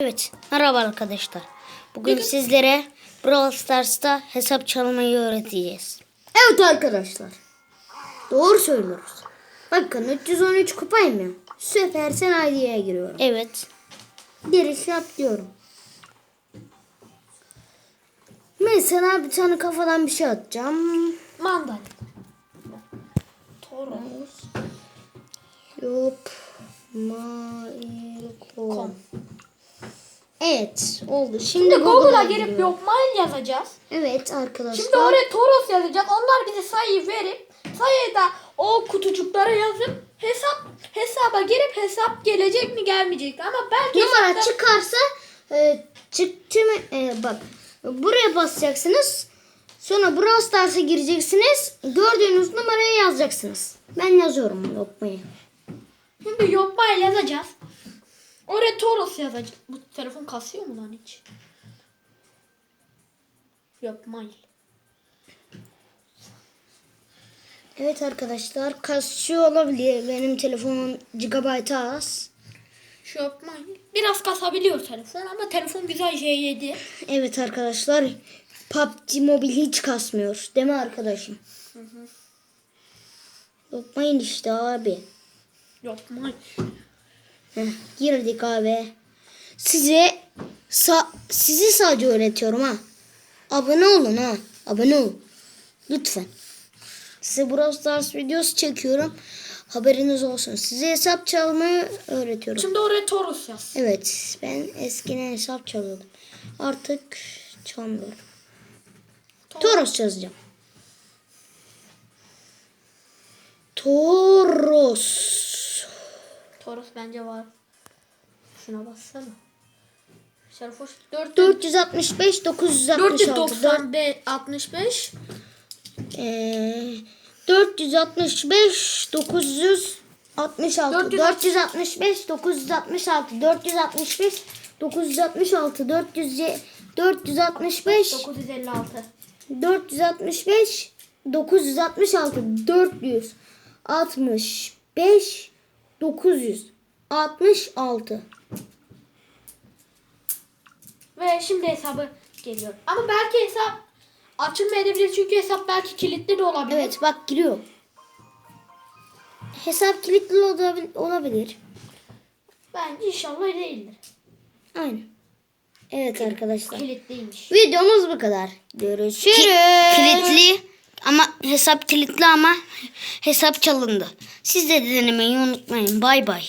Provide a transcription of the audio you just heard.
Evet, merhaba arkadaşlar. Bugün sizlere Brawl Stars'ta hesap çalmayı öğreteceğiz. Evet arkadaşlar. Doğru söylüyoruz. Bakın 313 kupayım ya. Süper sen ID'ye giriyorum. Evet, Giriş yap diyorum. Mesela bir tane kafadan bir şey atacağım. Mandalina. Toros. Mailcom. Com. Evet oldu. Şimdi, Şimdi Google'a girip giriyorum. yok mail yazacağız. Evet arkadaşlar. Şimdi oraya Toros yazacak. Onlar bize sayıyı verip sayıda o kutucuklara yazıp hesap hesaba girip hesap gelecek mi gelmeyecek mi? Ama belki Numara hesapta- çıkarsa e, çıktı mı e, bak buraya basacaksınız. Sonra Brawl Stars'a gireceksiniz. Gördüğünüz numarayı yazacaksınız. Ben yazıyorum lokmayı. Şimdi yok mail yazacağız. Oraya Toros yazacak. Bu telefon kasıyor mu lan hiç? Yok mail. Evet arkadaşlar kasıyor olabilir. Benim telefonum gigabyte az. Şu mail. Biraz kasabiliyor telefon ama telefon güzel J7. Evet arkadaşlar PUBG Mobile hiç kasmıyor. Değil mi arkadaşım? Lokmayın işte abi. Yok mail. Heh, girdik abi. Size sa sizi sadece öğretiyorum ha. Abone olun ha. Abone olun. Lütfen. Size Brawl Stars videosu çekiyorum. Haberiniz olsun. Size hesap çalmayı öğretiyorum. Şimdi oraya Toros yaz. Evet. Ben eskiden hesap çalıyordum. Artık çalmıyorum. Toros yazacağım. Toros. Toros bence var. Şuna bassana. Şerif hoş. 4 465 966 495 65 Ee, 465 966 465 966 465 966 400 465 956. 465 966 465 966 Ve şimdi hesabı geliyor. Ama belki hesap açılmayabilir çünkü hesap belki kilitli de olabilir. Evet bak giriyor. Hesap kilitli olabil- olabilir. Bence inşallah değildir. Aynen. Evet arkadaşlar. Kilitliymiş. Videomuz bu kadar. Görüşürüz. kilitli ama hesap kilitli ama hesap çalındı. Siz de denemeyi unutmayın. Bay bay.